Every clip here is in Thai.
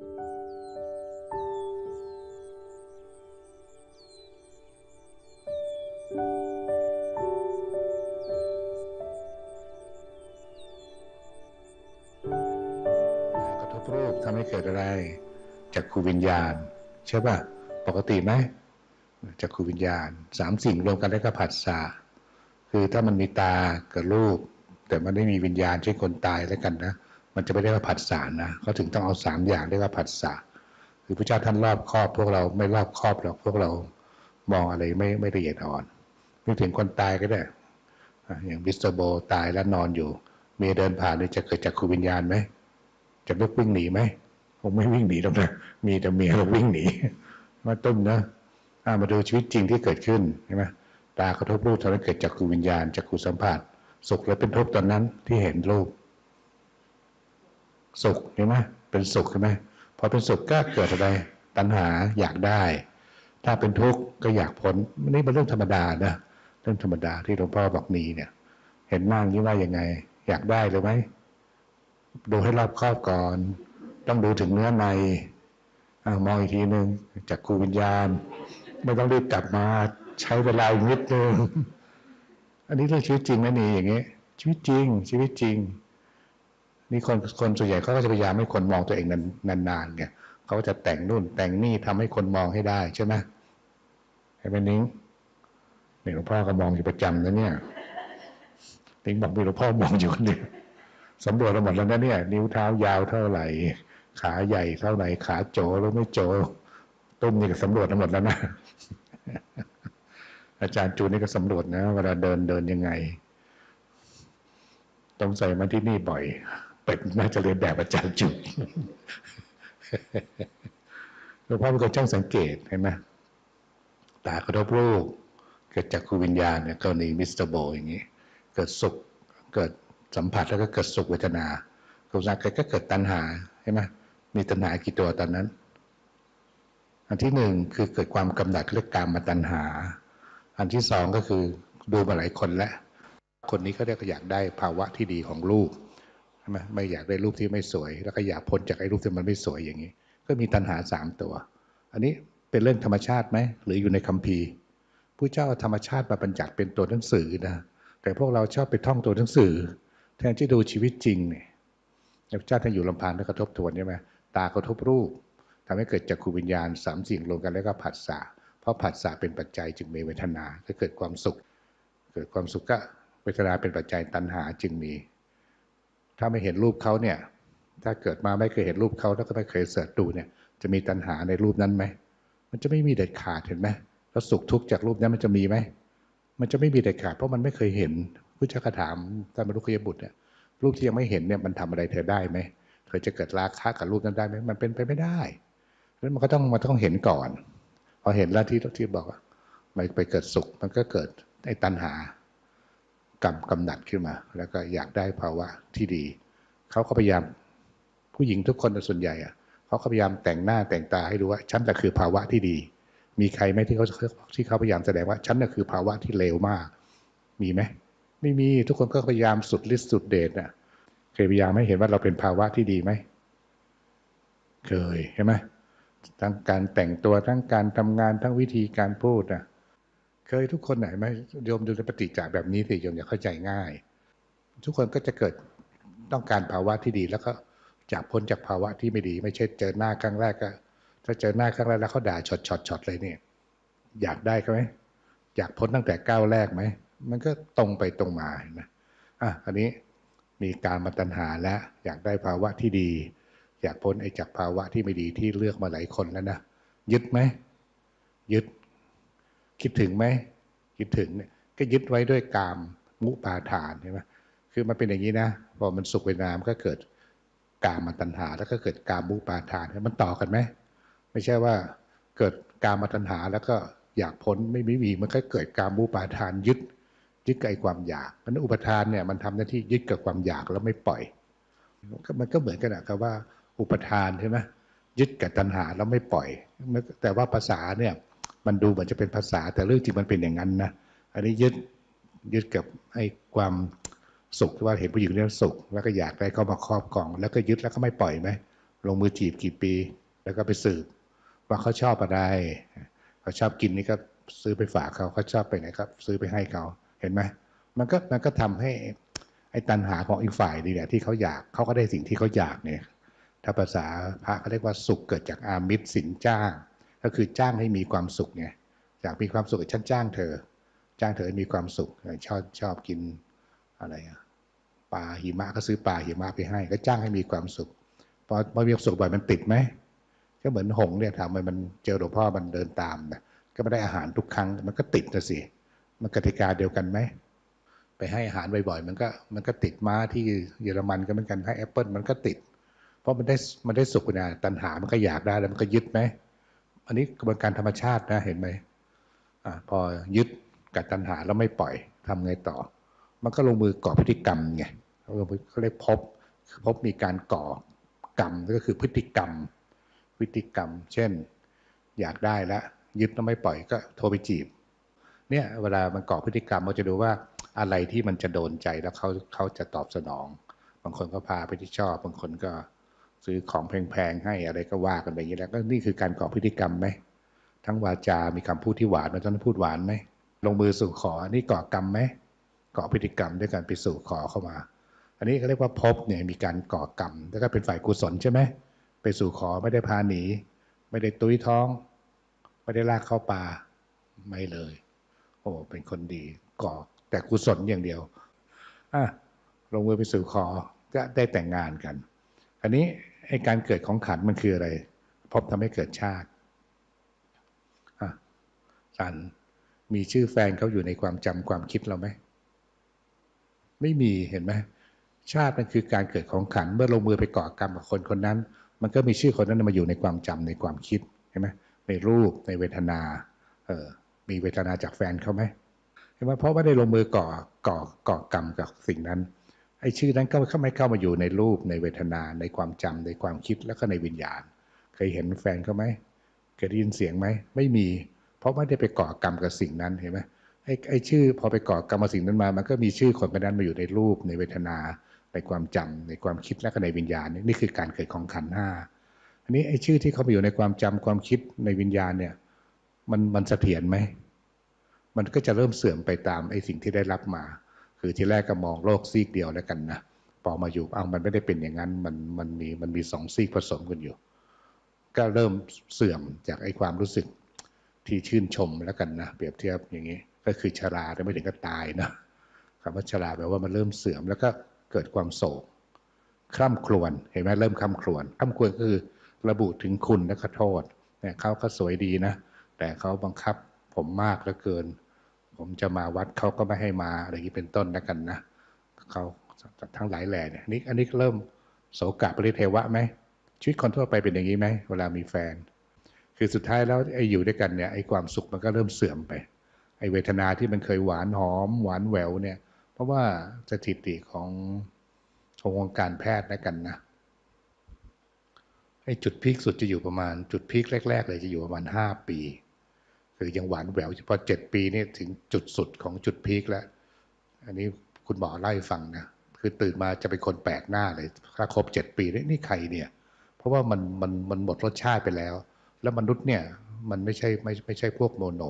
กระทบรูปทำให้เกิดอะไรจากขูวิญญาณ ใช่ป่ะ ปกติไหมจากขูวิญญาณสามสิ่งรวมกันแล้ก็ผัสสะคือถ้ามันมีตากับรูป แต่มันไม่มีวิญญาณช่นคนตายแล้วกันนะ มันจะไม่ได้ว่าผัสสะนะเขาถึงต้องเอาสามอย่างเรียกว่าผัสสะคือพระเจ้าท่านรอบครอบ พวกเราไม่รอบครอบหรอกพวกเรามองอะไรไม่ไม่ละเอียดอ่อนนึกถึงคนตายก็ได้อย่างมิสเตอร์โบตายแล้วนอนอยู่ เมียเดินผ่านนี่จะเกิดจากขูวิญญาณไหมจะลุกวิ่งหนีไหมคงไม่วิ่งหนีหรอกนะมีแต่เมียเราวิ่งหนีมาต้มนะมาดูชีวิตจริงที่เกิดขึ้นใช่ไหมตากระทบรูปทำให้นเกิดจากขูวิญญาณจากขูสัมผัสสุขแล้วเป็นทุกข์ตอนนั้นที่เห็นรูป สุขใช่ไหมเป็นสุขใช่ไหมพอเป็นสุขก็เกิดอะไรตัณหาอยากได้ ถ้าเป็นทุกข์ก็อยากพ้นนี่เป็นเรื่องธรรมดานะเรื่องธรรมดาที่หลวงพ่อบอกมีเนี่ย เห็นนั่งนี้ว่ายังไง อยากได้เลยไหมดูให้รอบครอบก่อน ต้องดูถึงเนื้อในอมองอีกทีหนึ่งจากครูวิญญาณ ไม่ต้องรีบกลับมาใช้เวลาอีกนิดนึงอันนี้เรื่องชีวิตจริงนะนี่อย่างเงี้ยชีวิตจริง ชีวิตจริง นี่คนคนส่วนใหญ่เขาก็จะพยายามให้คนมองตัวเองนานนานๆไงเขาก็จะแต่งนู่นแต่งนี่ทำให้คนมองให้ได้ใช่ไหมเห็นไหมนิ้งนี่หลวงพ่อก็มองอยู่ประจำนะเนี่ยนิ้งบอกมีหลวงพ่อมองอยู่คนเดียวสำรวจมาหมดแล้วนะเนี่ย นิ้วเท้ายาวเท่าไหร่ ขาใหญ่เท่าไหร่ขาโจหรือไม่โจตุ้มนี่ก็สำรวจหมดแล้วนะอาจารย์จูนนี่ก็สำรวจนะเวลาเดินเดินยังไง ต้องใส่มาที่นี่บ่อย เป็ดน่าจะเรียนแบบอาจารย์จูนหลวงพ่อเป็นคนช่างสังเกตเห็นไหมตากระทบรูปเกิดจากครูวิญญาณเนี่ยกรณีมิสเตอร์โบอย่างนี้ เกิดสุขเกิดสัมผัสแล้วก็เกิดสุขเวทนาเกิดสักก็เกิดตัณหาใช่ไหมมีตัณหากี่ตัวตอนนั้น อันที่หนึ่งคือเกิดความกำหนัดเรียกการมาตัณหา อันที่สองก็คือดูมาหลายคนแล้ว คนนี้ก็ได้ก็อยากได้ภาวะที่ดีของรูปใช่ ไหมไม่อยากได้รูปที่ไม่สวย แล้วก็อยากพ้นจากไอ้รูปที่มันไม่สวยอย่างนี้ ก็มีตัณหาสามตัว อันนี้เป็นเรื่องธรรมชาติไหมหรืออยู่ในคัมภีร์ผู้เจ้าธรรมชาติมาบัญญัติเป็นตัวหนังสือนะแต่พวกเราชอบไปท่องตัวหนังสือ แทนที่ดูชีวิตจริงเนี่ยพระเจ้าท่านอยู่ลำพังแล้วกระทบทวนใช่ไหมตากระทบรูปทำให้เกิดจักขูวิญญาณสามสิ่งรวมกันแล้วก็ผัสสะเพราะผัสสะเป็นปัจจัยจึงมีเวทนาก็เกิดความสุข เกิดความสุขก็เวทนาเป็นปัจจัยตัณหาจึงมี ถ้าไม่เห็นรูปเขาเนี่ย ถ้าเกิดมาไม่เคยเห็นรูปเขาแล้วก็ไม่เคยเสิร์ชดูเนี่ย จะมีตัณหาในรูปนั้นไหม มันจะไม่มีเด็ดขาดเห็นไหมแล้วสุขทุกข์จากรูปนั้นมันจะมีไหม มันจะไม่มีเด็ดขาดเพราะมันไม่เคยเห็นพุทธเจ้าก็ถามท่านมรุขยบุตรเนี่ยรูปที่ยังไม่เห็นเนี่ยมันทำอะไรเธอได้ไหมเธอจะเกิดราคะกับรูปนั้นได้ไหมมันเป็นไปไม่ได้แล้วมันก็ต้องมันต้องเห็นก่อน พอเห็นแล้วที่ที่บอกว่ามันไปเกิดสุขมันก็เกิดไอ้ตัณหา กำกำหนัดขึ้นมา แล้วก็อยากได้ภาวะที่ดี เขาก็พยายามผู้หญิงทุกคนส่วนใหญ่อะเขาก็พยายามแต่งหน้าแต่งตาให้ดูว่าฉันแต่คือภาวะที่ดี มีใครไหมที่เขาที่เขาพยายามแสดงว่าฉันน่ะคือภาวะที่เลวมาก มีไหมไม่มีทุกคนก็พยายามสุดฤทธิ์สุดเดชน่ะเคยพยายามให้เห็นว่าเราเป็นภาวะที่ดีไหมเคยใช่ไหมทั้งการแต่งตัวทั้งการทำงานทั้งวิธีการพูดน่ะ เคยทุกคนไหนไหมโยมดูในปฏิจจาแบบนี้สิโยมจะเข้าใจง่าย ทุกคนก็จะเกิดต้องการภาวะที่ดีแล้วก็จากพ้นจากภาวะที่ไม่ดี ไม่ใช่เจอหน้าครั้งแรกก็ถ้าเจอหน้าครั้งแรกแล้วเขาด่าช็อตช็อตช็อตเลยเนี่ยอยากได้เขาไหมอยากพ้นตั้งแต่ก้าวแรกไหมมันก็ตรงไปตรงมาเห็นไหมอะอันนี้มีการมาตัญหาแล้วอยากได้ภาวะที่ดี อยากพ้นไอ้จากภาวะที่ไม่ดีที่เลือกมาหลายคนแล้วนะยึดไหมยึด คิดถึงไหมคิดถึงเนี่ยก็ยึดไว้ด้วยกามมุปาทานใช่ไหมคือมันเป็นอย่างนี้นะพอมันสุขเวทนามก็เกิดกามมาตัญหา แล้วก็เกิดกามมุปาทานมันต่อกันไหมไม่ใช่ว่าเกิดการมาตัญหา แล้วก็อยากพ้นไม่มีมีมันก็เกิดการมูปาทานยึดยึดกับไอ้ความอยากเพราะนั้นอุปทานเนี่ยมันทำหน้าที่ยึดกับความอยากแล้วไม่ปล่อยมันก็เหมือนกันนะครับว่าอุปทานใช่ไหมยึดกับตัณหาแล้วไม่ปล่อย แต่ว่าภาษาเนี่ย มันดูเหมือนจะเป็นภาษา แต่เรื่องจริงมันเป็นอย่างนั้นนะอันนี้ยึดยึดกับไอ้ความสุขที่ว่าเห็นผู้หญิงเนี่ยสุข แล้วก็อยากได้เข้ามาครอบครอง แล้วก็ยึดแล้วก็ไม่ปล่อยไหมลงมือจีบกี่ปี แล้วก็ไปสืบว่าเขาชอบอะไรเขาชอบกินนี่ก็ซื้อไปฝากเขาเขาชอบไปไหนครับ ซื้อไปให้เขาเห็นไหมมันก็มันก็ทำให้ไอ้ตันหาของอีกฝ่ายนี่แหละที่เขาอยากเขาก็ได้สิ่งที่เขาอยากเนี่ย ถ้าภาษาพระเขาเรียกว่าสุขเกิดจากอามิตรสินจ้าง ก็คือจ้างให้มีความสุขไงอยากมีความสุขฉันจ้างเธอ จ้างเธอให้มีความสุขชอบชอบกินอะไรปลาหิมะก็ซื้อปลาหิมะไปให้ ก็จ้างให้มีความสุขพอพอมีความสุขบ่อยมันติดไหมก็เหมือนหงเนี่ยถามมันมันเจอหลวงพ่อมันเดินตามนะก็ไม่ได้อาหารทุกครั้งมันก็ติดนะสิมันกติกาเดียวกันไหมไปให้อาหารบ่อยๆมันก็มันก็ติดม้าที่เยอรมันก็เหมือนกันให้แอปเปิลมันก็ติด เพราะมันได้มันได้สุขนะตัณหามันก็อยากได้แล้วมันก็ยึดไหม อันนี้กระบวนการธรรมชาตินะเห็นไหมอ่าพอยึดกับตัณหาแล้วไม่ปล่อยทำไงต่อ มันก็ลงมือก่อพฤติกรรมไงเขาเรียกพบพบมีการก่อกรรมก็คือพฤติกรรมพฤติกรรม เช่น อยากได้แล้วยึดแล้วไม่ปล่อยก็โทรไปจีบ เนี่ยเวลามันก่อพฤติกรรมเราจะดูว่าอะไรที่มันจะโดนใจแล้วเขาเขาจะตอบสนอง บางคนก็พาไปที่ชอบ บางคนก็ ซื้อของแพงๆให้อะไรก็ว่ากันไปอย่างนี้แล้วก็นี่คือการก่อพฤติกรรมไหมทั้งวาจา มีคำพูดที่หวานมันต้องพูดหวานไหมลงมือสู่ขอนี่ก่อกรรมไหมก่อพฤติกรรมด้วยการไปสู่ขอเข้ามา อันนี้เขาเรียกว่าพบเนี่ยมีการก่อกรรมแล้วก็เป็นฝ่ายกุศลใช่ไหมไปสู่ขอไม่ได้พาหนี ไม่ได้ตุ้ยท้อง ไม่ได้ลากเข้าป่าไม่เลย โอ้เป็นคนดีก่อแต่กุศลอย่างเดียวอะลงมือไปสู่ขอจะได้แต่งงานกัน อันนี้ ไอการเกิดของขันมันคืออะไรพบทำให้เกิดชาติสันมีชื่อแฟนเขาอยู่ในความจำความคิดเราไหมไม่มีเห็นไหมชาติมันคือการเกิดของขันเมื่อลงมือไปก่อกรรมกับคนคนนั้น มันก็มีชื่อคนนั้นมาอยู่ในความจำในความคิดเห็นไหมในรูปในเวทนาเออมีเวทนาจากแฟนเขาไหมเห็นไหมเพราะว่าได้ลงมือก่อก่อก่อกรรมกับสิ่งนั้น ไอ้ชื่อนั้นก็เข้าไม่เข้ามาอยู่ในรูปในเวทนาในความจำในความคิดแล้วก็ในวิญญาณ เคยเห็นแฟนเขาไหมเคยได้ยินเสียงไหมไม่มี เพราะไม่ได้ไปก่อกรรมกับสิ่งนั้นเห็นไหมไอ้ไอ้ชื่อพอไปก่อกรรมกับสิ่งนั้นมา มันก็มีชื่อคนคนนั้นมาอยู่ในรูปในเวทนา ในความจำในความคิดและก็ในวิญญาณนี่คือการเกิดของขันห้าอันนี้ไอ้ชื่อที่เขาไปอยู่ในความจำความคิดในวิญญาณเนี่ยมันมันเสถียรไหมมันก็จะเริ่มเสื่อมไปตามไอ้สิ่งที่ได้รับมา คือที่แรกก็มองโลกซีกเดียวแล้วกันนะพอมาอยู่เอามันไม่ได้เป็นอย่างนั้นมันมันมีมันมีสองซีกผสมกันอยู่ ก็เริ่มเสื่อมจากไอ้ความรู้สึกที่ชื่นชมแล้วกันนะเปรียบเทียบอย่างนี้ ก็คือชราแต่ไม่ถึงก็ตายนะคำว่าชราแปลว่ามันเริ่มเสื่อมแล้วก็เกิดความโศกคร่ำครวญเห็นไหมเริ่มคร่ำครวญคร่ำครวญคือระบุถึงคุณและขอโทษเนี่ยเขาก็สวยดีนะ แต่เขาบังคับผมมากเหลือเกิน ผมจะมาวัดเขาก็ไม่ให้มาอะไรอย่างนี้เป็นต้นแล้วกันนะเขาทั้งหลายแหล่เนี่ยนี่อันนี้เริ่มโสกะปริเทวะไหมชีวิตคนทั่วไปเป็นอย่างนี้ไหมเวลามีแฟน คือสุดท้ายแล้วไอ้อยู่ด้วยกันเนี่ยไอ้ความสุขมันก็เริ่มเสื่อมไปไอ้เวทนาที่มันเคยหวานหอม หวานแหววเนี่ย เพราะว่าสถิติของของวงการแพทย์นะกันนะไอ้จุดพีคสุดจะอยู่ประมาณ จุดพีคแรก ๆ เลยจะอยู่ประมาณห้าปี คือยังหวานแหววเฉพาะเจ็ดปีนี่ถึงจุดสุดของจุดพีคแล้ว อันนี้คุณหมอไล่ฟังนะคือตื่นมาจะเป็นคนแปลกหน้าเลยถ้าครบเจ็ดปีนี่นี่ใครเนี่ย เพราะว่ามันมันมันหมดรสชาติไปแล้ว แล้วมนุษย์เนี่ยมันไม่ใช่ไม่ไม่ใช่พวกโมโน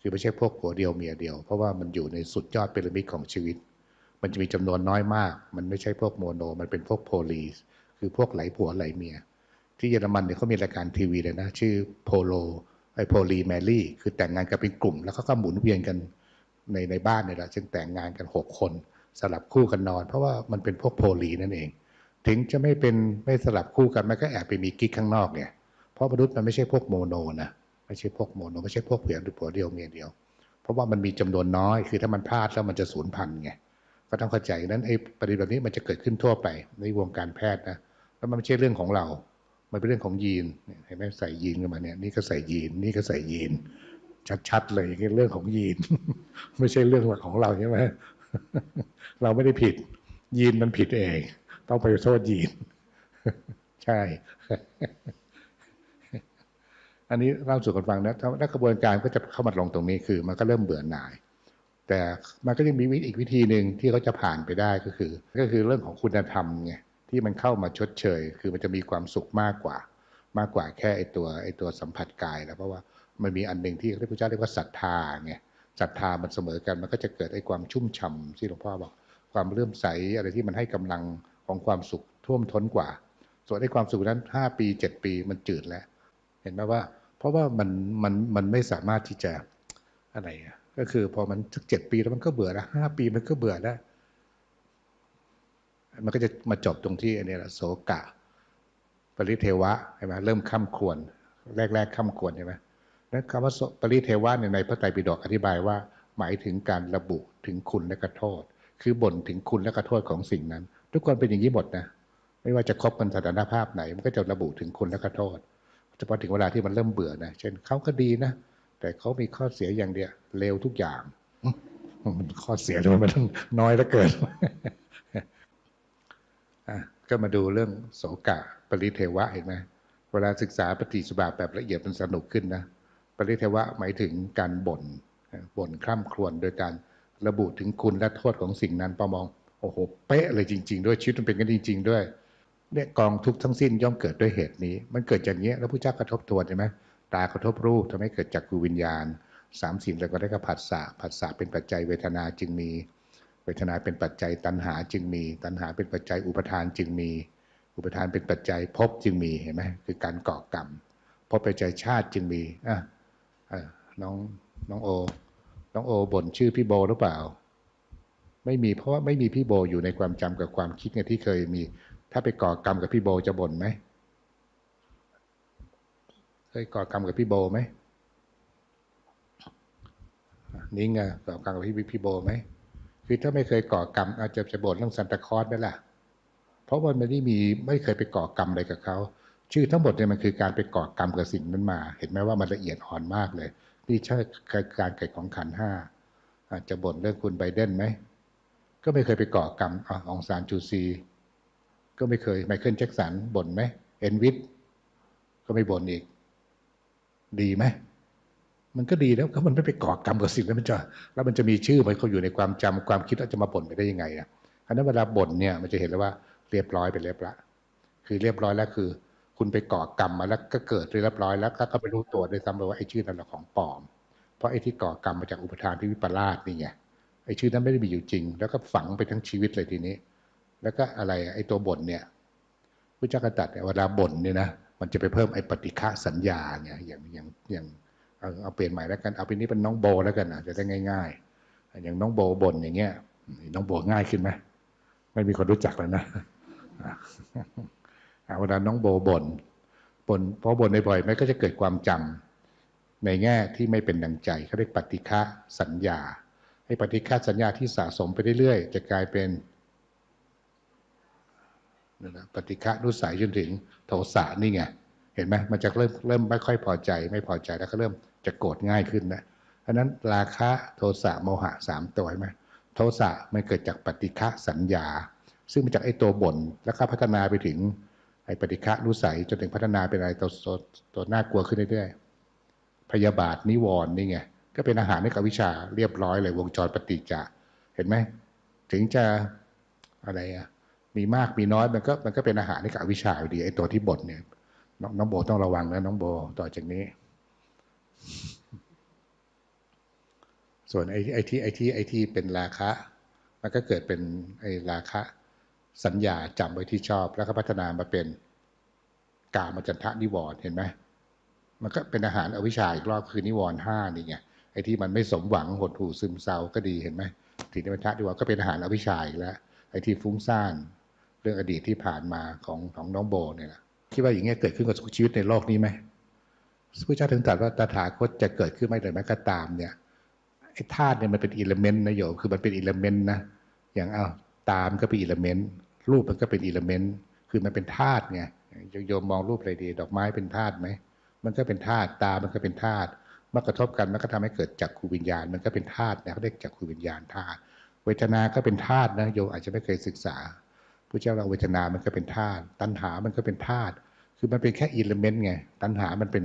คือไม่ใช่พวกผัวเดียวเมียเดียว เพราะว่ามันอยู่ในสุดยอดพีระมิดของชีวิต มันจะมีจำนวนน้อยมาก มันไม่ใช่พวกโมโน มันเป็นพวกโพลีคือพวกไหลผัวไหลเมีย ที่เยอรมันเนี่ยเขามีรายการทีวีเลยนะ ชื่อโพโล โพลีแมรี่คือแต่งงานกันเป็นกลุ่ม แล้วก็หมุนเวียนกันในในบ้านเนี่ยแหละจึงแต่งงานกัน 6 คนสลับคู่กันนอน เพราะว่ามันเป็นพวกโพลีนั่นเอง ถึงจะไม่เป็นไม่สลับคู่กันมันก็แอบไปมีกิ๊กข้างนอกเนี่ยเพราะมนุษย์มันไม่ใช่พวกโมโนนะไม่ใช่พวกโมโนไม่ใช่พวกเพียงหรือผัวเดียวเมียเดียว เพราะว่ามันมีจำนวนน้อยคือถ้ามันพลาดแล้วมันจะสูญพันธุ์ไงก็ต้องเข้าใจนั้นไอ้ประเด็นแบบนี้มันจะเกิดขึ้นทั่วไปในวงการแพทย์นะแล้วมันไม่ใช่เรื่องของเรา มันเป็นเรื่องของยีนเห็นไหมใส่ยีนกันมาเนี่ยนี่ก็ใส่ยีน นี่ก็ใส่ยีน ชัดๆเลยเรื่องของยีน ไม่ใช่เรื่องของเราใช่ไหมเราไม่ได้ผิด ยีนมันผิดเอง ต้องไปโทษยีน ใช่ อันนี้เล่าสู่กันฟังนะถ้ากระบวนการก็จะเข้ามาลงตรงนี้คือ มันก็เริ่มเบื่อหน่าย แต่มันก็ยังมีวิธีอีกวิธีหนึ่งที่เขาจะผ่านไปได้ก็คือ ก็คือเรื่องของคุณธรรมไง ที่มันเข้ามาชดเชย คือมันจะมีความสุขมากกว่า มากกว่าแค่ไอตัวไอตัวสัมผัสกายแล้วเพราะว่ามันมีอันหนึ่งที่พระพุทธเจ้าเรียกว่าศรัทธาไงศรัทธามันเสมอกัน มันก็จะเกิดไอความชุ่มฉ่าที่หลวงพ่อบอก ความเลื่อมใสอะไรที่มันให้กำลังของความสุขท่วมท้นกว่า ส่วนไอความสุขนั้นห้าปีเจ็ดปีมันจืดแล้ว เห็นไหมว่า เพราะว่ามันมันมันไม่สามารถที่จะอะไรก็คือพอมันสักเจ็ดปีแล้วมันก็เบื่อแล้วห้าปีมันก็เบื่อแล้ว มันก็จะมาจบตรงที่อันนี้แหละโสกะ ปริเทวะใช่ไหมเริ่มข้ามควรแรกๆข้ามควรใช่ไหมนั้นคำว่าปริเทวะในพระไตรปิฎกอธิบายว่า หมายถึงการระบุถึงคุณและกระโทษ คือบ่นถึงคุณและกระโทษของสิ่งนั้น ทุกคนเป็นอย่างนี้หมดนะไม่ว่าจะคบกันสถานภาพไหน มันก็จะระบุถึงคุณและกระโทษเฉพาะถึงเวลาที่มันเริ่มเบื่อนะเช่นเขาก็ดีนะแต่เขามีข้อเสียอย่างเดียวเลวทุกอย่างมันข้อเสียทำไมมันน้อยเหลือเกิน ก็มาดูเรื่องโสกะปริเทวะเห็นไหมเวลาศึกษาปฏิสุบาแบบละเอียดมันสนุกขึ้นนะปริเทวะหมายถึงการบ่นบ่นคร่ำครวญโดยการระบุถึงคุณและโทษของสิ่งนั้นประมองโอ้โหเป๊ะเลยจริง ๆ ด้วยชีวิตมันเป็นกันจริง ๆ ด้วยเนี่ยกองทุกทั้งสิ้นย่อมเกิดด้วยเหตุนี้ มันเกิดจากนี้แล้วพระเจ้ากระทบทวนใช่ไหมตากระทบรูปทำให้เกิดจากกูวิญญาณสามสิ่งแล้วก็ได้กับผัสสะผัสสะเป็นปัจจัยเวทนาจึงมี เวทนาเป็นปัจจัยตัณหาจึงมี ตัณหาเป็นปัจจัยอุปทานจึงมี อุปทานเป็นปัจจัยภพจึงมีเห็นไหมคือการก่อกรรมภพปัจจัยชาติจึงมีอะน้องน้องโอ น้องโอบ่นชื่อพี่โบหรือเปล่า ไม่มีเพราะว่าไม่มีพี่โบอยู่ในความจำกับความคิดไงที่เคยมี ถ้าไปก่อกรรมกับพี่โบจะบ่นไหมเคยก่อกรรมกับพี่โบไหมนี่ไงก่อกรรมกับพี่พี่โบไหม คือถ้าไม่เคยก่อกรรมอาจจะจะบ่นเรื่องซันตาคอสได้ละเพราะมันไม่ได้มีไม่เคยไปก่อกรรมอะไรกับเขาชื่อทั้งหมดเนี่ยมันคือการไปก่อกรรมกับสิ่งนั้นมา เห็นไหมว่ามันละเอียดอ่อนมากเลย นี่ใช่การเกิดของขันห้าอาจจะบ่นเรื่องคุณไบเดนไหมก็ไม่เคยไปก่อกรรมอองซานจูซี ก็ไม่เคยไมเคิลแจ็คสันบ่นไหมเอ็นวิทก็ไม่บ่นอีก ดีไหม มันก็ดีแล้วก็มันไม่ไปก่อกรรมกับสิ่งนั้นมันจะแล้วมันจะมีชื่อมันเขาอยู่ในความจำความคิดแล้วจะมาบ่นไปได้ยังไงอะอันนั้นเวลาบ่นเนี่ยมันจะเห็นเลยว่าเรียบร้อยไปเรียบละคือเรียบร้อยแล้วคือ คุณไปก่อกรรมมาแล้วก็เกิดเรียบร้อยแล้วก็ไปรู้ตัวด้วยซ้ำเลยว่าไอ้ชื่อนั้นแหละของปลอม เพราะไอ้ที่ก่อกรรมมาจากอุปทานที่วิปลาสนี่ไงไอ้ชื่อนั้นไม่ได้มีอยู่จริง แล้วก็ฝังไปทั้งชีวิตเลยทีนี้ แล้วก็อะไรไอ้ตัวบ่นเนี่ยพระเจ้ากระตัดเวลาบ่นเนี่ยนะมันจะไปเพิ่มไอ้ปฏิฆะสัญญาเนี่ยอย่างอย่างอย่าง เอาเปลี่ยนใหม่แล้วกันเอาเป็นนี้เป็นน้องโบแล้วกันนะจะได้ง่าย ๆ อย่างน้องโบบ่นอย่างเงี้ยน้องโบง่ายขึ้นไหมไม่มีคนรู้จักแล้วนะเวลาน้องโบบ่นบ่นเพราะบ่นบ่อยๆมันก็จะเกิดความจำในแง่ที่ไม่เป็นดังใจเขาเรียกปฏิฆะสัญญาให้ปฏิฆะสัญญาที่สะสมไปเรื่อยๆจะกลายเป็นปฏิฆะนุสัยจนถึงโทสะนี่ไง เห็นไหมมันจะเริ่มเริ่มไม่ค่อยพอใจ ไม่พอใจแล้วก็เริ่มจะโกรธง่ายขึ้นนะเพราะนั้นราคะโทสะโมหะสามตัวใช่ไหมโทสะมันเกิดจากปฏิฆะสัญญา ซึ่งมาจากไอ้ตัวบ่นแล้วก็พัฒนาไปถึงไอ้ปฏิฆะรู้ใสจนถึงพัฒนาเป็นอะไรตัวตัวน่ากลัวขึ้นเรื่อยๆพยาบาทนิวรณ์นี่ไงก็เป็นอาหารให้กับวิชาเรียบร้อยเลยวงจรปฏิจจ์เห็นไหมถึงจะอะไรอะมีมากมีน้อยมันก็มันก็เป็นอาหารให้กับวิชาอยู่ดีไอ้ตัวที่บ่นเนี่ย น้องโบต้องระวังนะน้องโบต่อจากนี้ ส่วนไอ้ไอ้ที่ไอ้ที่ไอ้ที่เป็นราคะ มันก็เกิดเป็นไอ้ราคะ สัญญาจำไว้ที่ชอบ แล้วก็พัฒนามาเป็นกามจันทะนิวรณ์เห็นไหมมันก็เป็นอาหารอวิชชาอีกรอบคือนิวรณ์ห้านี่ไงไอ้ที่มันไม่สมหวังหดหู่ซึมเศร้าก็ดีเห็นไหมถีนิพัทะนิวรณ์ก็เป็นอาหารอวิชชาอีกแล้วไอ้ที่ฟุ้งซ่าน เรื่องอดีตที่ผ่านมาของของน้องโบเนี่ยนะ คิดว่าอย่างเงี้ยเกิดขึ้นกับชีวิตในโลกนี้ไหมพระเจ้าถึงตรัสว่าตถาคตจะเกิดขึ้นไม่แต่แม้ก็ตามเนี่ยไอ้ธาตุเนี่ยมันเป็นอิเลเมนต์นะโยมคือมันเป็นอิเลเมนต์นะอย่างเอ้าตามก็เป็นอิเลเมนต์รูปมันก็เป็นอิเลเมนต์คือมันเป็นธาตุไงโยมมองรูปอะไรดี ดอกไม้เป็นธาตุไหมมันก็เป็นธาตุตามันก็เป็นธาตุเมื่อกระทบกันมันก็ทำให้เกิดจักขูวิญญาณ มันก็เป็นธาตุนะเขาเรียกจักขูวิญญาณธาตุเวทนาก็เป็นธาตุนะโยมอาจจะไม่เคยศึกษา พระเจ้าเราเวทนา มันก็เป็นธาตุ ตัณหา มันก็เป็นธาตุ คือมันเป็นแค่อิเลเมนต์ไง ตัณหา มันเป็น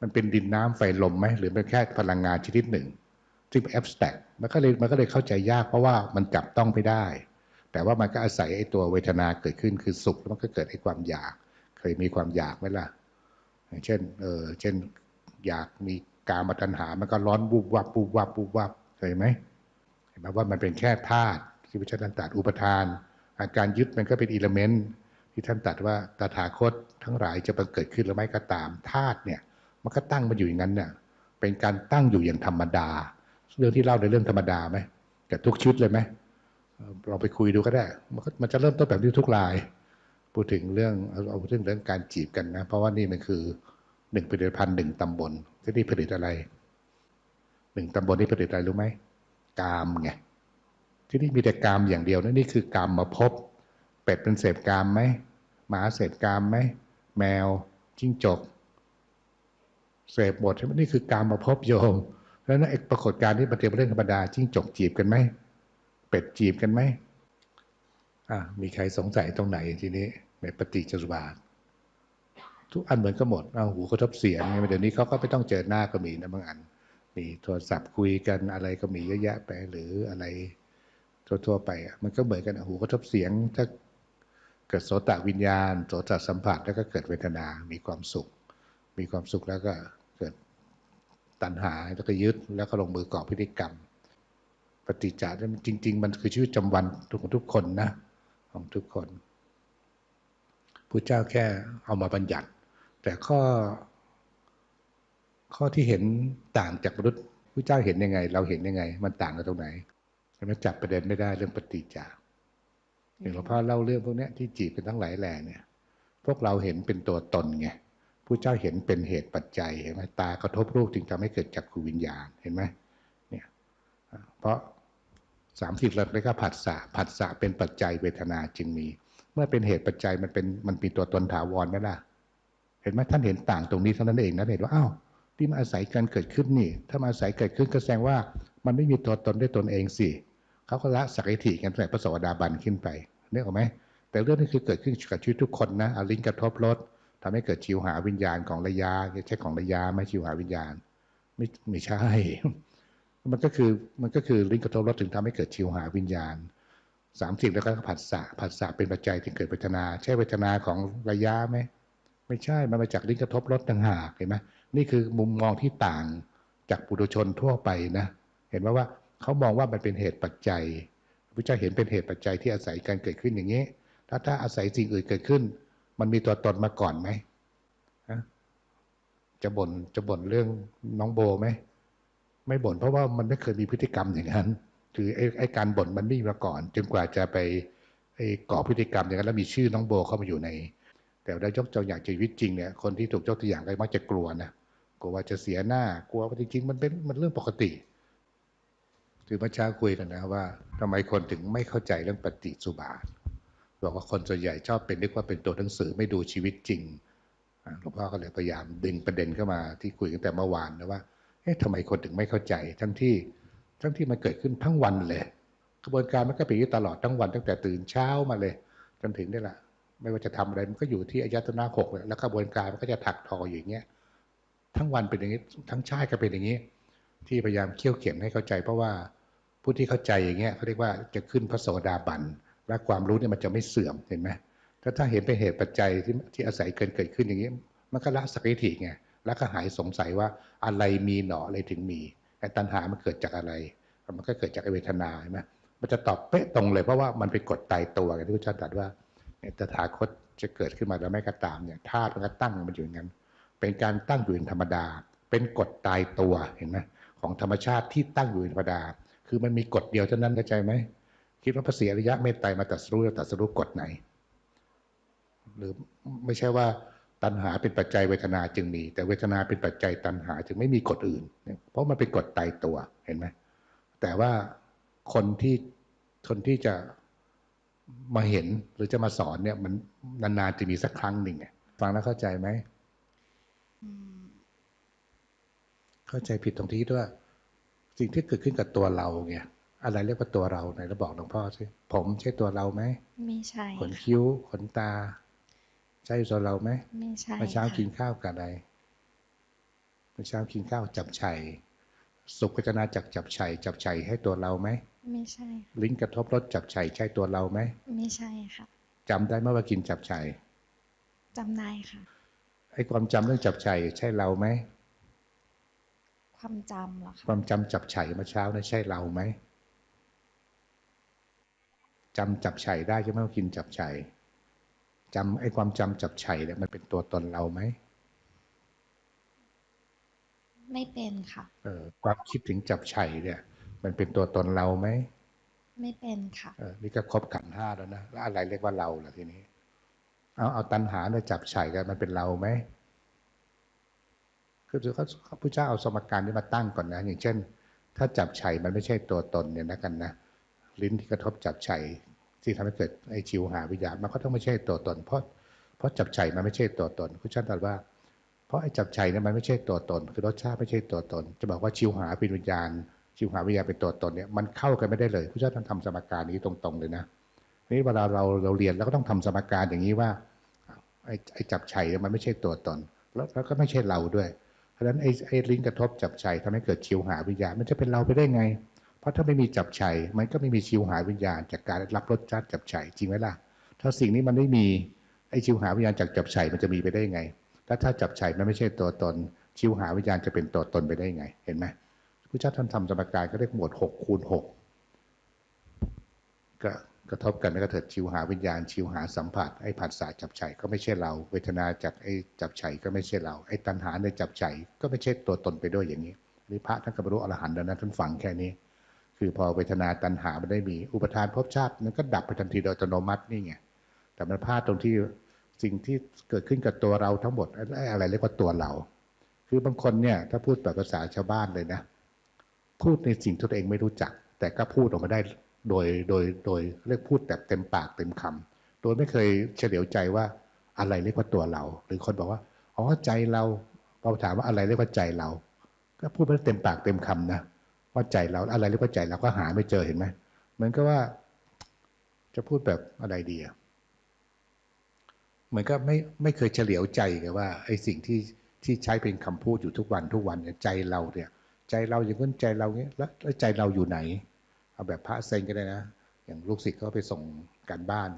มันเป็นดินน้ำไฟลมไหม หรือเป็นแค่พลังงานชนิดหนึ่ง ซึ่งเป็นแอบสแต็กมันก็เลย มันก็เลยเข้าใจยาก เพราะว่ามันจับต้องไม่ได้ แต่ว่ามันก็อาศัยไอ้ตัวเวทนาเกิดขึ้น คือสุข แล้วมันก็เกิดไอ้ความอยาก เคยมีความอยากไหมล่ะ เช่น เออ เช่น อยากมีการมาตัญหา มันก็ร้อนบูบวับบูบวับบูบวับ เคยไหมเห็นไหมว่ามันเป็นแค่ธาตุที่พระเจ้าตรัสอุปทาน อาการยึดมันก็เป็นอิเลเมนต์ที่ท่านตรัสว่าตถาคตทั้งหลายจะบังเกิดขึ้นหรือไม่ก็ตามธาตุเนี่ย มันก็ตั้งมาอยู่อย่างนั้นเนี่ยเป็นการตั้งอยู่อย่างธรรมดา เรื่องที่เล่าในเรื่องธรรมดาไหมกับทุกชุดเลยไหมเราไปคุยดูก็ได้ มันจะเริ่มต้นแบบนี้ทุกราย พูดถึงเรื่องเอาเอาพูดถึงเรื่องการจีบกันนะ เพราะว่านี่มันคือหนึ่งผลิตภัณฑ์หนึ่งตำบลที่นี่ผลิตอะไรหนึ่งตำบลนี่ผลิตอะไรรู้ไหมกามไง ที่นี่มีแต่กามอย่างเดียวนะนี่คือกามมาพบ เป็ดเป็นเสพกามไหมหมาเสพกามไหมแมวจิ้งจกเสพหมดใช่ไหมนี่คือการมาพบโยมแล้วนั่นไอ้ปรากฏการณ์ที่มันเป็นเรื่องธรรมดาจิ้งจกจีบกันไหมเป็ดจีบกันไหมอะมีใครสงสัยตรงไหนทีนี้ในปฏิจจสุบาททุกอันเหมือนกันหมดเอาหูกระทบเสียงไงเดี๋ยวนี้เขาก็ไม่ต้องเจอหน้าก็มีนะบางอันมีโทรศัพท์คุยกันอะไรก็มีเยอะแยะไปหรืออะไร ทั่วๆไปอะมันก็เหมือนกันอะหูกระทบเสียง ถ้าเกิดโสตวิญญาณ โสตสัมผัสแล้วก็เกิดเวทนา มีความสุข มีความสุขแล้วก็เกิดตัณหาแล้วก็ยึดแล้วก็ลงมือก่อพฤติกรรม ปฏิจจารจริง ๆ มันคือชีวิตประจำวันของทุกคนนะของทุกคนพระเจ้าแค่เอามาบัญญัติ แต่ข้อ ข้อที่เห็นต่างจากมนุษย์พระเจ้าเห็นยังไง เราเห็นยังไง มันต่างกันตรงไหน มันจับประเด็นไม่ได้เรื่องปฏิจจาอย่างหลวงพ่อเล่าเรื่องพวกเนี้ยที่จีบกันทั้งหลายแหล่เนี่ย พวกเราเห็นเป็นตัวตนไงผู้เจ้าเห็นเป็นเหตุปัจจัยเห็นไหมตากระทบรูปจึงทำให้เกิดจักขูวิญญาณเห็นไหมเนี่ยอ่าเพราะสามสิบแล้วก็ผัสสะผัสสะเป็นปัจจัยเวทนาจึงมี เมื่อเป็นเหตุปัจจัยมันเป็นมันมีตัวตนถาวรไหมล่ะ เห็นไหมท่านเห็นต่างตรงนี้เท่านั้นเองนะเห็นว่าอ้าวที่มาอาศัยการเกิดขึ้นนี่ ถ้ามาอาศัยเกิดขึ้นก็แสดงว่า มันไม่มีตัวตนด้วยตนเองสิ เขาก็ละสักยทิกันตั้งแต่พระสวสดาบันขึ้นไปนึกออกไหมแต่เรื่องนี้คือเกิดขึ้นกับชีวิตทุกคนนะอาลิงกระทบรถทำให้เกิดชิวหาวิญญาณของระยาใช่ของระยาไหม่ชิวหาวิญญาณ ไม่ไม่ใช่ มันก็คือมันก็คือลิงก์กระทบรถถึงทำให้เกิดชิวหาวิญญาณสามสิบแล้วก็ผัสสะผัสสะเป็นปัจจัยที่เกิดเวทนา ใช่เวทนาของระยะไหมไม่ใช่มันมาจากลิงก์กระทบรถต่างหากเห็นไหมนี่คือมุมมองที่ต่างจากปุถุชนทั่วไปนะ เห็นไหมว่า เขามองว่ามันเป็นเหตุปัจจัยพระเจ้าเห็นเป็นเหตุปัจจัยที่อาศัยการเกิดขึ้นอย่างนี้ ถ้าถ้าอาศัยสิ่งอื่นเกิดขึ้น มันมีตัวตนมาก่อนไหมฮะจะบ่นจะบ่นเรื่องน้องโบไหมไม่บ่นเพราะว่ามันไม่เคยมีพฤติกรรมอย่างนั้น คือไอ้ไอ้การบ่นมันไม่มีมาก่อน จนกว่าจะไปไอ้ก่อพฤติกรรมอย่างนั้นแล้วมีชื่อน้องโบเข้ามาอยู่ใน แต่ได้ยกตัวอย่างชีวิตจริงเนี่ยคนที่ถูกยกตัวอย่างก็มักจะกลัวนะกลัวว่าจะเสียหน้ากลัวว่าจริงๆมันเป็นมันเรื่องปกติ คือเมื่อเช้าคุยกันนะว่าทำไมคนถึงไม่เข้าใจเรื่องปฏิสุบาทบอกว่าคนส่วนใหญ่ชอบเป็นนึกว่าเป็นตัวหนังสือไม่ดูชีวิตจริงหลวงพ่อก็เลยพยายามดึงประเด็นเข้ามาที่คุยกันแต่เมื่อวานนะว่าเอ๊ะทำไมคนถึงไม่เข้าใจ ทั้งที่ทั้งที่มันเกิดขึ้นทั้งวันเลยกระบวนการมันก็เป็นอย่ตลอดทั้งวันตั้งแต่ตื่นเช้ามาเลย จนถึงนี่แหละไม่ว่าจะทำอะไรมันก็อยู่ที่อายตนะหกแล้วกระบวนการมันก็จะถักทออยู่อย่างเงี้ยทั้งวันเป็นอย่างนี้ ทั้งชาติก็เป็นอย่างนี้ ที่พยายามเขี่ยวเข็นให้เข้าใจ เพราะว่าผู้ที่เข้าใจอย่างเงี้ยเขาเรียกว่าจะขึ้นพระโสดาบันและความรู้เนี่ยมันจะไม่เสื่อมเห็นไหมถ้าถ้าเห็นเป็นเหตุปัจจัยที่ที่อาศัยเกินเกิดขึ้นอย่างนี้มันก็ละสักยทิไงแล้วก็หายสงสัยว่าอะไรมีหนออะไรถึงมีไอ้ตัณหามันเกิดจากอะไร มันก็เกิดจากเวทนาใช่ไหมมันจะตอบเป๊ะตรงเลยเพราะว่ามันเป็นกฎตายตัวอย่างที่พระเจ้าตรัสว่าเนี่ยตถาคตจะเกิดขึ้นมาแล้วไม่ก็ตามเนี่ยธาตุมันก็ตั้งมันอยู่อย่างนั้น เป็นการตั้งอยู่เป็นธรรมดา เป็นกฎตายตัวเห็นไหม ของธรรมชาติที่ตั้งอยู่เป็นธรรมดา คือมันมีกฎเดียวเท่านั้นเข้าใจไหมคิดว่าพระเสียระยะเมตไตรมาตรัสรู้แล้วตรัสรู้กฎไหน หรือไม่ใช่ว่าตัณหาเป็นปัจจัยเวทนาจึงมี แต่เวทนาเป็นปัจจัยตัณหาจึงไม่มีกฎอื่น เพราะมันเป็นกฎตายตัวเห็นไหมแต่ว่าคนที่คนที่จะมาเห็นหรือจะมาสอนเนี่ย มันนานๆจะมีสักครั้งหนึ่งฟังแล้วเข้าใจไหมอืม เข้าใจผิดตรงที่ด้วยสิ่งที่เกิดขึ้นกับตัวเราไงอะไรเรียกว่าตัวเราไหนเราบอกหลวงพ่อสิผมใช่ตัวเราไหมไม่ใช่ขนคิ้วขนตา ใช่ตัวเราไหมไม่ใช่เมื่อเช้าค่ะกินข้าวกับอะไรเมื่อเช้ากินข้าวจับไฉ่สุขเวทนาจากจับชัยจับชัยให้ตัวเราไหมไม่ใช่ค่ะลิ้นกระทบรสจับชัยใช่ตัวเราไหมไม่ใช่ค่ะจำได้ไหมว่ากินจับชัยจำได้ค่ะไอ้ความจำเรื่องจับชัยใช่เราไหม ความจำเหรอคคะวามจำจับชัยเมื่อเช้านะใช่เราไหมจำจับชัยได้ใช่ไหมว่ากินจับชัยจำไอ้ความจำจับชัยเนี่ยมันเป็นตัวตนเราไหมไม่เป็นค่ะเออความคิดถึงจับชัยเนี่ย มันเป็นตัวตนเราไหมไม่เป็นค่ะเออนี่ก็ครบขันธ์ห้าแล้วนะแล้วอะไรเรียกว่าเราล่ะทีนี้ เอาเอาตัณหาเนี่ยจับชัยกันมันเป็นเราไหม คือเขาเขาพระเจ้าเอาสมการนี้มาตั้งก่อนนะ อย่างเช่น ถ้าจับชัยมันไม่ใช่ตัวตนเนี่ยนะกันนะ ลิ้นที่กระทบจับชัยที่ทำให้เกิดไอชิวหาวิญญาณมันก็ต้องไม่ใช่ตัวตน เพราะเพราะจับชัยมันไม่ใช่ตัวตนพระเจ้าตรัสว่า เพราะไอ้จับชัยเนี่ยมันไม่ใช่ตัวตน คือรสชาติไม่ใช่ตัวตน จะบอกว่าชิวหาเป็นวิญญาณ ชิวหาวิญญาณเป็นตัวตนเนี่ยมันเข้ากันไม่ได้เลยพระเจ้าท่านทำสมการนี้ตรงๆเลยนะนี่เวลาเราเราเรียนเราก็ต้องทำสมการอย่างนี้ว่าไอ้ไอ้จับชัยมันไม่ใช่ตัวตน แล้วแล้วก็ไม่ใช่เราด้วย เพราะฉะนั้นไอ้ไอ้ลิ้นกระทบจับชัยทำให้เกิดชิวหาวิญญาณมันจะเป็นเราไปได้ไง เพราะถ้าไม่มีจับชัยมันก็ไม่มีชิวหาวิญญาณ จากการรับรสชาติจับชัยจริงไหมล่ะ ถ้าสิ่งนี้มันไม่มีไอ้ชิวหาวิญญาณจากจับชัยมันจะมีไปได้ไงถ้าถ้าจับชัยมันไม่ใช่ตัวตน ชิวหาวิญญาณจะเป็นตัวตนไปได้ไง เห็นไหมพระเจ้าท่านทำสมการก็เรียกหมวดหกคูณหกก็ กระทบกันแล้วก็เถิดชิวหาวิญญาณ ชิวหาสัมผัสไอ้ผัสสะจับชัยก็ไม่ใช่เรา เวทนาจากไอ้จับชัยก็ไม่ใช่เรา ไอ้ตัณหาในจับชัยก็ไม่ใช่ตัวตนไปด้วยอย่างนี้นี่พระท่านก็บรรลุอรหันต์แล้วนะท่านฟังแค่นี้ คือพอเวทนาตัณหามันได้มีอุปทานภพชาติมันก็ดับไปทันทีโดยอัตโนมัตินี่ไงแต่มันพลาดตรงที่สิ่งที่เกิดขึ้นกับตัวเราทั้งหมดไอ้อะไรเรียกว่าตัวเรา คือบางคนเนี่ยถ้าพูดแบบภาษาชาวบ้านเลยนะ พูดในสิ่งที่ตัวเองไม่รู้จัก แต่ก็พูดออกมาได้ โดยโดยโดยเรียกพูดแบบเต็มปากเต็มคำโดยไม่เคยเฉลียวใจว่าอะไรเรียกว่าตัวเรา หรือคนบอกว่าอ๋อใจเราเราถามว่าอะไรเรียกว่าใจเรา ก็พูดไม่ได้เต็มปากเต็มคำนะว่าใจเราอะไรเรียกว่าใจเราก็หาไม่เจอเห็นไหมเหมือนกับว่าจะพูดแบบอะไรดีอะเหมือนก็ไม่ไม่เคยเฉลียวใจกับว่าไอ้สิ่งที่ที่ใช้เป็นคำพูดอยู่ทุกวันทุกวันเนี่ยใจเราเนี่ย ใจเราอย่างนั้นใจเราเนี้ยแล้แล้วใจเราอยู่ไหน เอาแบบพระเซนก็ได้นะ อย่างลูกศิษย์เขาไปส่งการบ้าน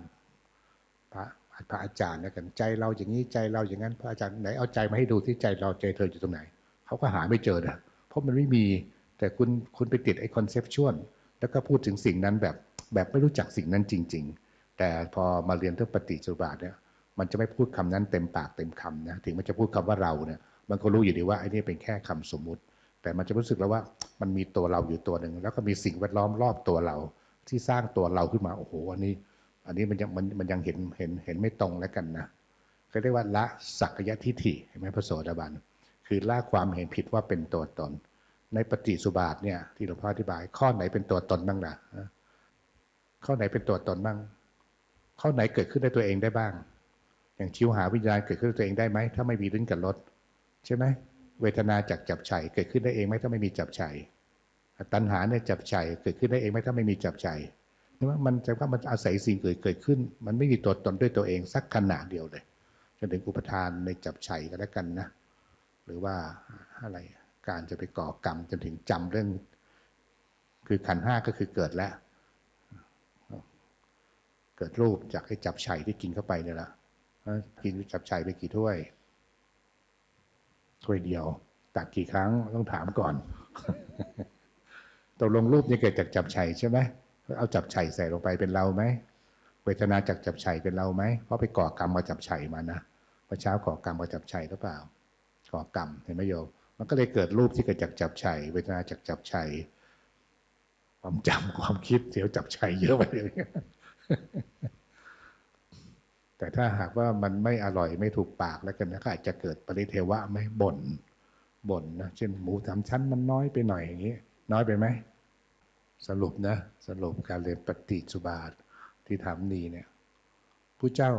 พระพระอาจารย์นะกันใจเราอย่างนี้ใจเราอย่างนั้น พระอาจารย์ไหนเอาใจมาให้ดูที่ใจเราใจเธออยู่ตรงไหนเขาก็หาไม่เจอนะเพราะมันไม่มีแต่คุณคุณไปติดไอ้คอนเซปชวลแล้วก็พูดถึงสิ่งนั้นแบบแบบไม่รู้จักสิ่งนั้นจริง ๆ แต่พอมาเรียนเรื่องปฏิจจุบาทเนี่ยมันจะไม่พูดคำนั้นเต็มปากเต็มคำนะถึงมันจะพูดคำว่าเราเนี่ยมันก็รู้อยู่ดีว่าไอ้นี่เป็นแค่คำสมมุติ แต่มันจะรู้สึกแล้วว่า มันมีตัวเราอยู่ตัวหนึ่งแล้วก็มีสิ่งแวดล้อมรอบตัวเรา ที่สร้างตัวเราขึ้นมาโอ้โหอันนี้ อันนี้มันยังมันมันยังเห็นเห็นเห็นไม่ตรงแล้วกันนะเขาเรียกว่าละสักยะทิฏฐิเห็นไหมพระโสดาบันคือละความเห็นผิดว่าเป็นตัวตน ในปฏิสุบาทเนี่ยที่หลวงพ่ออธิบาย ข้อไหนเป็นตัวตนบ้างล่ะฮะข้อไหนเป็นตัวตนบ้าง ข้อไหนเกิดขึ้นในตัวเองได้บ้าง อย่างชิวหาวิญญาณเกิดขึ้นในตัวเองได้ไหมถ้าไม่มีลิ้นกับรสใช่ไหม เวทนาจากจับฉัยเกิดขึ้นได้เองไหมถ้าไม่มีจับฉัยตัณหาเนี่ยจับฉัยเกิดขึ้นได้เองไหมถ้าไม่มีจับฉัยเห็นไหมมันจะว่ามันอาศัยสิ่งเกิดเกิดขึ้น มันไม่มีตัวตนด้วยตัวเองสักขณะเดียวเลยจนถึงอุปทานในจับฉัยก็แล้วกันนะหรือว่าอะไรการจะไปก่อกรรมจนถึงจำเรื่อง คือขันห้าก็คือเกิดแล้ว เกิดรูปจากไอ้จับไฉที่กินเข้าไปเนี่ยละกินจับไฉไปกี่ถ้วย ถ้วยเดียว ตักกี่ครั้งต้องถามก่อนตกลงรูปนี่เกิดจากจับไฉใช่ไหมเอาจับไฉใส่ลงไปเป็นเราไหมเวทนาจากจับไฉเป็นเราไหมเพราะไปก่อกรรมมาจับไฉมานะเมื่อเช้าก่อกรรมมาจับไฉหรือเปล่าก่อกรรมเห็นไหมโยมมันก็เลยเกิดรูปที่เกิดจากจับไฉเวทนาจากจับไฉความจำความคิดเสียวจับไฉเยอะไปเลย แต่ถ้าหากว่ามันไม่อร่อยไม่ถูกปากแล้วกันนะก็อาจจะเกิดปริเทวะไหมบ่นบ่นนะเช่นหมูสามชั้นมันน้อยไปหน่อยอย่างนี้ น้อยไปไหมสรุปนะสรุปการเรียนปฏิจุบาทที่ทำนี้เนี่ยผู้เจ้า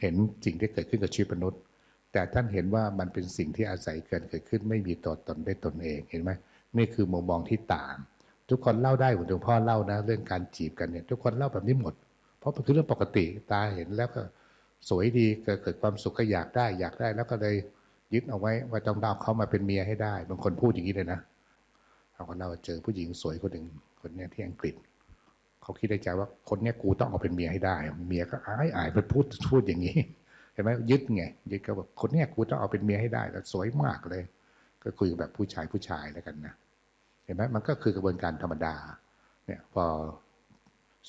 เห็นสิ่งที่เกิดขึ้นกับชีวิตมนุษย์ แต่ท่านเห็นว่ามันเป็นสิ่งที่อาศัยเกิดเกิดขึ้นไม่มีตัวตนได้ตนเองเห็นไหมนี่คือมุมมองที่ต่าง ทุกคนเล่าได้หมือนหลวงพ่อเล่านะ เรื่องการจีบกันเนี่ยทุกคนเล่าแบบนี้หมด เพราะมันคือเรื่องปกติตาเห็นแล้วก็ สวยดีเกิดเกิดความสุขก็อยากได้ อยากได้แล้วก็เลยยึดเอาไว้ว่าต้องเอาเขามาเป็นเมียให้ได้บางคนพูดอย่างนี้เลยนะเขาก็เล่าว่าเจอผู้หญิงสวยคนหนึ่งคนเนี้ยที่อังกฤษเขาคิดในใจว่าคนเนี้ยกูต้องเอาเป็นเมียให้ได้ เมียก็อายอายไปพูดพูดอย่างนี้เห็นไหมยึดไงยึดก็แบบคนเนี้ยกูต้องเอาเป็นเมียให้ได้แล้วสวยมากเลย ก็คุยแบบผู้ชายผู้ชายแล้วกันนะเห็นไหมมันก็คือกระบวนการธรรมดาเนี่ยพอ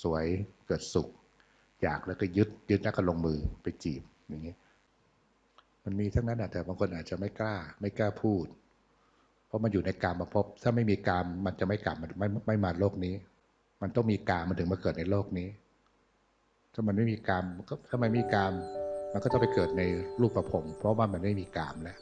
สวยเกิดสุข อยากแล้วก็ยึดยึดแล้วก็ลงมือไปจีบอย่างนี้มันมีทั้งนั้นแต่บางคนอาจจะไม่กล้า ไม่กล้าพูด เพราะมันอยู่ในกามมาพบ ถ้าไม่มีกามมันจะไม่กลับมันไม่ไม่มาโลกนี้ มันต้องมีกามมันถึงมาเกิดในโลกนี้ ถ้ามันไม่มีกามก็ถ้ามันไม่มีกาม มันก็ต้องไปเกิดในรูปประพรมเพราะว่ามันไม่มีกามแล้ว